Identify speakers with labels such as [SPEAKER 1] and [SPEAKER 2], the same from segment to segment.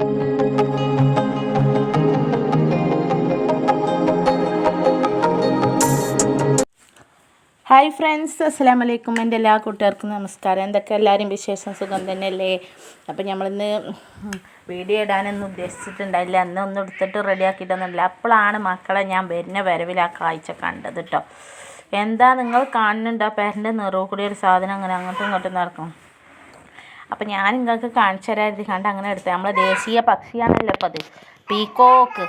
[SPEAKER 1] Hi friends അസ്സാം വലൈക്കും എന്റെ എല്ലാ കൂട്ടുകാർക്കും നമസ്കാരം. എന്തൊക്കെ എല്ലാവരും വിശേഷം? സുഖം തന്നെയല്ലേ? അപ്പം നമ്മളിന്ന് വീഡിയോ ഇടാനൊന്നും ഉദ്ദേശിച്ചിട്ടുണ്ടായില്ല. അന്ന് ഒന്നും എടുത്തിട്ട് റെഡിയാക്കിയിട്ടൊന്നുമില്ല അപ്പോഴാണ് മക്കളെ ഞാൻ വരുന്ന വരവിൽ ആ കാഴ്ച കണ്ടത് കേട്ടോ എന്താ നിങ്ങൾ കാണുന്നുണ്ടോ? പേരന്റെ നിറവ് കൂടി ഒരു സാധനം അങ്ങനെ അങ്ങോട്ടും ഇങ്ങോട്ടും നടക്കും. അപ്പം ഞാൻ നിങ്ങൾക്ക് കാണിച്ചു തരാതി കണ്ട് അങ്ങനെ എടുത്തത്. നമ്മളെ ദേശീയ പക്ഷിയാണല്ലോ അപ്പോൾ അത് പീക്കോക്ക്.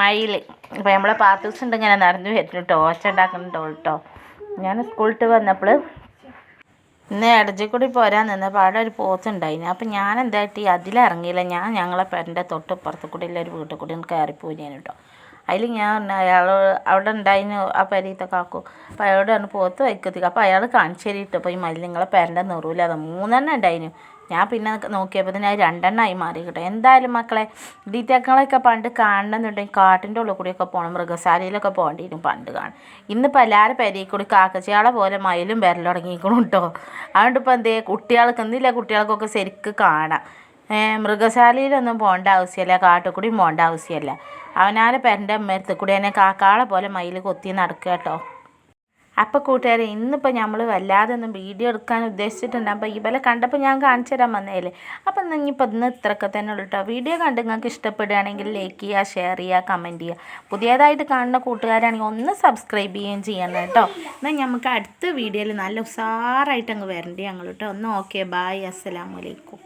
[SPEAKER 1] മയിൽ ഇപ്പം നമ്മളെ പാത്തൂസ് ഉണ്ട് ഇങ്ങനെ നടന്നു വരുന്നു കേട്ടോ ഒച്ച ഉണ്ടാക്കുന്നുണ്ടോ കേട്ടോ ഞാൻ സ്കൂളിട്ട് വന്നപ്പോൾ ഇന്ന് ഇടജി കൂടി പോരാൻ നിന്നപ്പോൾ അവിടെ ഒരു പോത്തുണ്ടായിന് അപ്പം ഞാൻ എന്തായിട്ട് അതിലിറങ്ങിയില്ല. ഞാൻ ഞങ്ങളെ പേരന്റെ തൊട്ട് ഇപ്പുറത്ത് കൂടി ഉള്ള ഒരു വീട്ടിൽ കൂടി കയറിപ്പോയി ഞാൻ കേട്ടോ അതിൽ ഞാൻ അയാൾ അവിടെ ഉണ്ടായിന് ആ പെരീത്തെ കാക്കു. അപ്പോൾ അയാളോട് പറഞ്ഞു പോത്ത് വൈക്കത്തിക്ക്. അപ്പോൾ അയാൾ കാണിച്ചു അപ്പോൾ ഈ മയിൽ നിങ്ങളെ പേരന്റെ നിറവില്ല അത് മൂന്നെണ്ണം ഉണ്ടായിന്. ഞാൻ പിന്നെ നോക്കിയപ്പോൾ തന്നെ രണ്ടെണ്ണമായി മാറി കിട്ടും എന്തായാലും മക്കളെ ഡീറ്റെക്കളൊക്കെ പണ്ട് കാണണമെന്നുണ്ടെങ്കിൽ കാട്ടിന്റെ ഉള്ളിൽ കൂടിയൊക്കെ പോകണം മൃഗശാലയിലൊക്കെ പോകേണ്ടിയിരുന്നു പണ്ട് കാണും ഇന്നിപ്പോൾ എല്ലാവരും പെരയിൽ കൂടി കാക്കച്ചയാളെ പോലെ മയിലും വരൽ തുടങ്ങിയിരിക്കണം കേട്ടോ അതുകൊണ്ട് ഇപ്പോൾ എന്തേ കുട്ടികൾക്ക് എന്തില്ല കുട്ടികൾക്കൊക്കെ ശരിക്ക് കാണാം. മൃഗശാലയിലൊന്നും പോകേണ്ട ആവശ്യമില്ല കാട്ടിൽ കൂടിയും പോകേണ്ട ആവശ്യമില്ല. അവനാലെ പെരന്റെ അമ്മയടുത്ത് കൂടി തന്നെ കാക്കാളെ പോലെ മയിൽ കൊത്തി നടക്കുക കേട്ടോ. അപ്പോൾ കൂട്ടുകാരെ ഇന്നിപ്പോൾ നമ്മൾ വല്ലാതെ ഒന്നും വീഡിയോ എടുക്കാൻ ഉദ്ദേശിച്ചിട്ടുണ്ട്. അപ്പോൾ ഇവലെ കണ്ടപ്പോൾ ഞാൻ കാണിച്ചു തരാൻ വന്നതല്ലേ അപ്പം ഇനിയിപ്പോൾ ഇന്ന് ഇത്രയൊക്കെ തന്നെ ഉള്ളൂ കേട്ടോ. വീഡിയോ കണ്ട് നിങ്ങൾക്ക് ഇഷ്ടപ്പെടുകയാണെങ്കിൽ ലൈക്ക് ചെയ്യുക ഷെയർ ചെയ്യുക കമന്റ് ചെയ്യുക. പുതിയതായിട്ട് കാണുന്ന കൂട്ടുകാരാണെങ്കിൽ ഒന്ന് സബ്സ്ക്രൈബ് ചെയ്യുകയും ചെയ്യണം കേട്ടോ. എന്നാൽ നമുക്ക് അടുത്ത വീഡിയോയിൽ നല്ല ഉഷാറായിട്ട് അങ്ങ് വരണ്ടേ ഞങ്ങൾ കേട്ടോ. ഒന്ന് ഓക്കെ ബായ് അസ്സലാമലൈക്കും